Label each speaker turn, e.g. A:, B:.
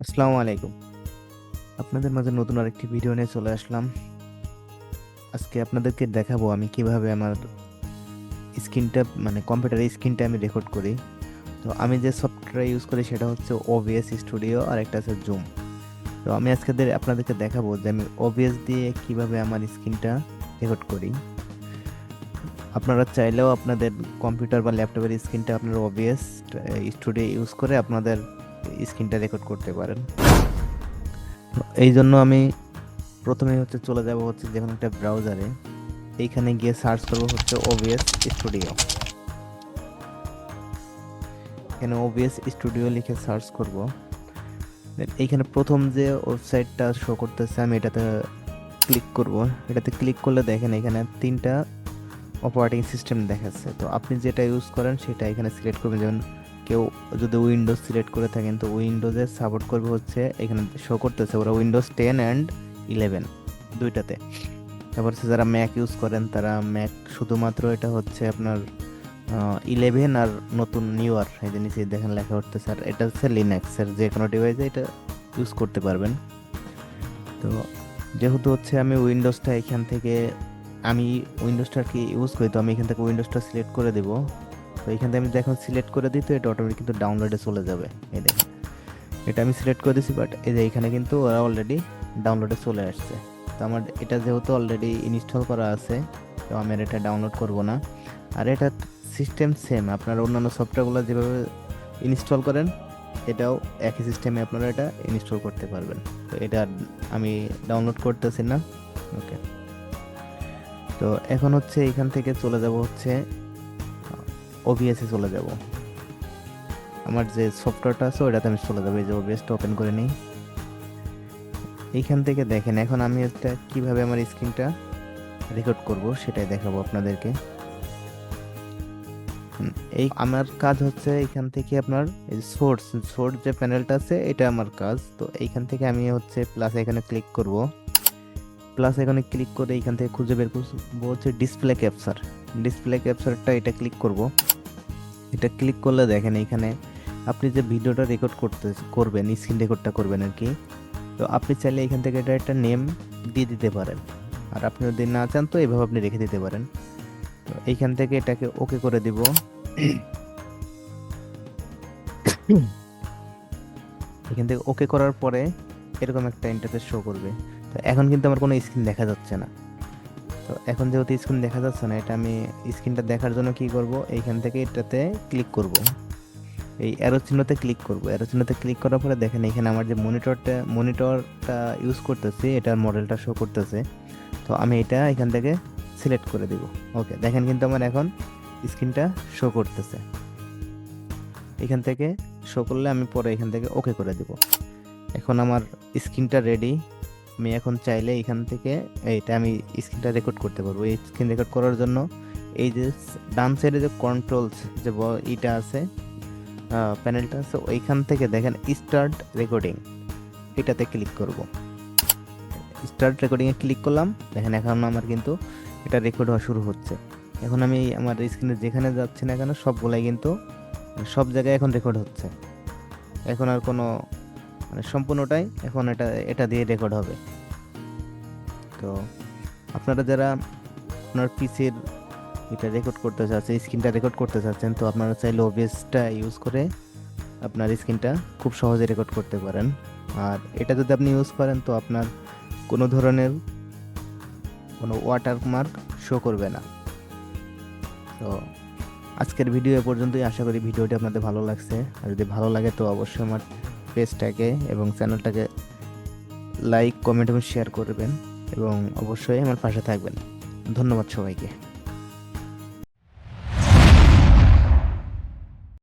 A: আসসালামু আলাইকুম। আপনাদের মাঝে নতুন আরেকটি ভিডিও নিয়ে চলে আসলাম। আজকে আপনাদেরকে দেখাবো আমি কীভাবে আমার স্ক্রিনটা মানে কম্পিউটারের স্ক্রিনটা আমি রেকর্ড করি। তো আমি যে সফটওয়্যার ইউজ করি সেটা হচ্ছে ওবিএস স্টুডিও আর একটা আছে জুম তো আমি আজকে দের- আপনাদেরকে দেখাবো যে আমি ওবিএস দিয়ে কীভাবে আমার স্ক্রিনটা রেকর্ড করি। আপনারা চাইলেও আপনাদের কম্পিউটার বা ল্যাপটপের স্ক্রিনটা আপনার ওবিএস স্টুডিও ইউজ করে আপনাদের স্ক্রিনটা রেকর্ড করতে পারেন। এই জন্য আমি প্রথমে হচ্ছে চলে যাব হচ্ছে যে একটা ব্রাউজারে এইখানে গিয়ে সার্চ করব হচ্ছে ওবিএস স্টুডিও এখানে ওবিএস স্টুডিও লিখে সার্চ করব। এইখানে প্রথম যে ওয়েবসাইটটা শো করতেছে, আমি এটাতে ক্লিক করব। এটাতে ক্লিক করলে দেখেন এখানে তিনটা অপারেটিং সিস্টেম দেখাচ্ছে। তো আপনি যেটা ইউজ করেন, সেটা এখানে সিলেক্ট করবেন। যেমন কেউ যদি উইন্ডোজ সিলেক্ট করে থাকেন, তো উইন্ডোজে সাপোর্ট করবে হচ্ছে, এখানে শো করতেছে ওরা উইন্ডোজ টেন অ্যান্ড ইলেভেন দুইটাতে। তারপর হচ্ছে যারা ম্যাক ইউজ করেন, তারা ম্যাক শুধুমাত্র এটা হচ্ছে আপনার ইলেভেন আর নতুন নিউ আর এই যে নিচে দেখেন লেখা উঠতেছে। স্যার এটা হচ্ছে লিনাক্সের যে কোনো ডিভাইসে এটা ইউজ করতে পারবেন। তো যেহেতু হচ্ছে আমি উইন্ডোজটা এখান থেকে, আমি উইন্ডোজটা কি ইউজ করি, তো আমি এখান থেকে উইন্ডোজটা সিলেক্ট করে দেবো। এখান থেকে আমি যখন সিলেক্ট করে দিই, তো এটা অটোমেটিক কিন্তু ডাউনলোডে চলে যাবে। এই দেখেন। এটা আমি সিলেক্ট করে দিছি বাট এই যে এখানে কিন্তু ওরা অলরেডি ডাউনলোডে চলে আসছে। তো আমার এটা যেহেতু অলরেডি ইনস্টল করা আছে, তো আমি আর এটা ডাউনলোড করব না। আর এটা সিস্টেম সেম আপনার অন্যান্য সফটওয়্যারগুলো যেভাবে ইনস্টল করেন, এটাও একই সিস্টেমে আপনারা এটা ইনস্টল করতে পারবেন। তো এটা আমি ডাউনলোড করতেছি না। ওকে তো এখন হচ্ছে এখান থেকে চলে যাব হচ্ছে ওবিএসে চলে যাব। আমার যে সফটওয়্যারটা আছে ওটাতে আমি চলে যাব। এই যে ওবিএসটা ওপেন করে নিই। এইখান থেকে দেখেন, এখন আমি একটা কীভাবে আমার স্ক্রিনটা রেকর্ড করব, সেটাই দেখাবো আপনাদেরকে। এই আমার কাজ হচ্ছে এখান থেকে আপনার এই সোর্স সোর্স যে প্যানেলটা আছে, এটা আমার কাজ। তো এইখান থেকে আমি হচ্ছে প্লাস এখানে ক্লিক করব। প্লাস এখানে ক্লিক করে এইখান থেকে খুঁজে বের করব হচ্ছে ডিসপ্লে ক্যাপচার ডিসপ্লে ক্যাপচারটা এটা ক্লিক করব। এটা ক্লিক করলে দেখেন এখানে আপনি যে ভিডিওটা রেকর্ড করতে করবেন স্ক্রিন রেকর্ডটা করবেন আর কি, তো আপনি চাইলে এখান থেকে এটা একটা নেম দিয়ে দিতে পারেন। আর আপনি যদি না চান তো এইভাবে আপনি রেখে দিতে পারেন। তো এইখান থেকে এটাকে ওকে করে দিব। এখান থেকে ওকে করার পরে এরকম একটা ইন্টারফেস শো করবে। তো এখন কিন্তু আমার কোনো স্ক্রিন দেখা যাচ্ছে না। তো এখন যেহেতু স্ক্রিন দেখা যাচ্ছে না, এটা আমি স্ক্রিনটা দেখার জন্য কি করব? এইখান থেকে এটাতে ক্লিক করব। এই অ্যারো চিহ্নতে ক্লিক করব। অ্যারো চিহ্নতে ক্লিক করার পরে দেখেন এখানে আমার যে মনিটরটা মনিটরটা ইউজ করতেছি, এটার মডেলটা শো করতেছে। তো আমি এটা এখান থেকে সিলেক্ট করে দিব। ওকে দেখেন কিন্তু আমার এখন স্ক্রিনটা শো করতেছে। এখান থেকে শো করলে আমি পরে এখান থেকে ওকে করে দিব। এখন আমার স্ক্রিনটা রেডি আমি এখন চাইলে এখান থেকে এইটা আমি স্ক্রিনটা রেকর্ড করতে পারব। এই স্ক্রিন রেকর্ড করার জন্য এই যে ডান সাইডে যে কন্ট্রোলস যে ইটা আছে প্যানেলটা আছে, ওইখান থেকে দেখেন স্টার্ট রেকর্ডিং এটাতে ক্লিক করব। স্টার্ট রেকর্ডিংয়ে ক্লিক করলাম, দেখেন এখন আমার কিন্তু এটা রেকর্ড হওয়া শুরু হচ্ছে। এখন আমি আমার স্ক্রিনে যেখানে যাচ্ছি না কেন, সবগুলাই কিন্তু সব জায়গায় এখন রেকর্ড হচ্ছে। এখন আর কোনো মানে সম্পূর্ণটাই এখন এটা এটা দিয়ে রেকর্ড হবে। তো আপনারা যারা আপনার পিসির এটা রেকর্ড করতে চাচ্ছেন, স্ক্রিনটা রেকর্ড করতে চাচ্ছেন, তো আপনারা চাইলে ওবিএসটা ইউজ করে আপনার স্ক্রিনটা খুব সহজে রেকর্ড করতে পারেন। আর এটা যদি আপনি ইউজ করেন, তো আপনার কোনো ধরনের কোনো ওয়াটারমার্ক শো করবে না। তো আজকের ভিডিও এ পর্যন্তই। আশা করি ভিডিওটি আপনাদের ভালো লাগছে। আর যদি ভালো লাগে, তো অবশ্যই আমার পেজটাকে এবং চ্যানেলটাকে লাইক, কমেন্ট এবং শেয়ার করবেন এবং অবশ্যই আমার পাশে থাকবেন। ধন্যবাদ সবাইকে।